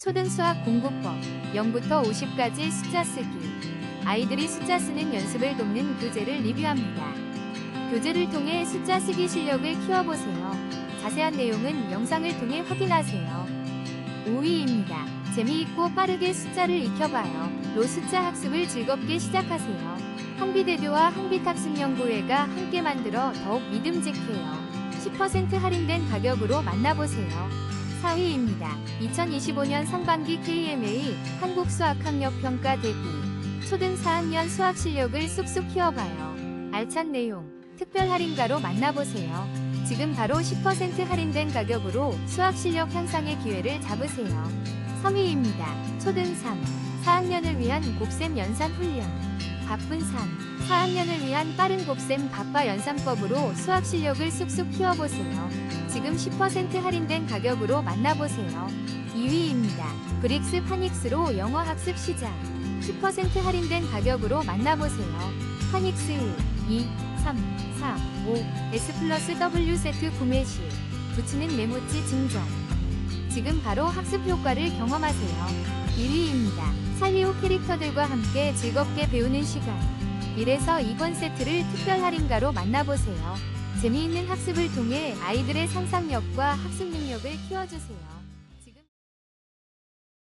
초등수학 공부법 0부터 50까지 숫자 쓰기 아이들이 숫자 쓰는 연습을 돕는 교재를 리뷰합니다. 교재를 통해 숫자 쓰기 실력을 키워보세요. 자세한 내용은 영상을 통해 확인하세요. 5위입니다. 재미있고 빠르게 숫자를 익혀봐요. 로 숫자 학습을 즐겁게 시작하세요. 한비대교와 한빛학습연구회가 함께 만들어 더욱 믿음직해요. 10% 할인된 가격으로 만나보세요. 4위입니다. 2025년 상반기 KMA 한국 수학학력 평가 대비 초등 4학년 수학 실력을 쑥쑥 키워봐요. 알찬 내용, 특별 할인가로 만나보세요. 지금 바로 10% 할인된 가격으로 수학 실력 향상의 기회를 잡으세요. 3위입니다. 초등 3, 4학년을 위한 곱셈 연산 훈련. 바쁜 3, 4학년을 위한 빠른 곱셈 바빠 연산법으로 수학 실력을 쑥쑥 키워보세요. 지금 10% 할인된 가격으로 만나보세요. 2위입니다. 브릭스 파닉스로 영어 학습 시작. 10% 할인된 가격으로 만나보세요. 파닉스 1, 2, 3, 4, 5, S 플러스 W 세트 구매 시 붙이는 메모지 증정. 지금 바로 학습 효과를 경험하세요. 1위입니다. 살리오 캐릭터들과 함께 즐겁게 배우는 시간. 1에서 2권 세트를 특별 할인가로 만나보세요. 재미있는 학습을 통해 아이들의 상상력과 학습 능력을 키워주세요.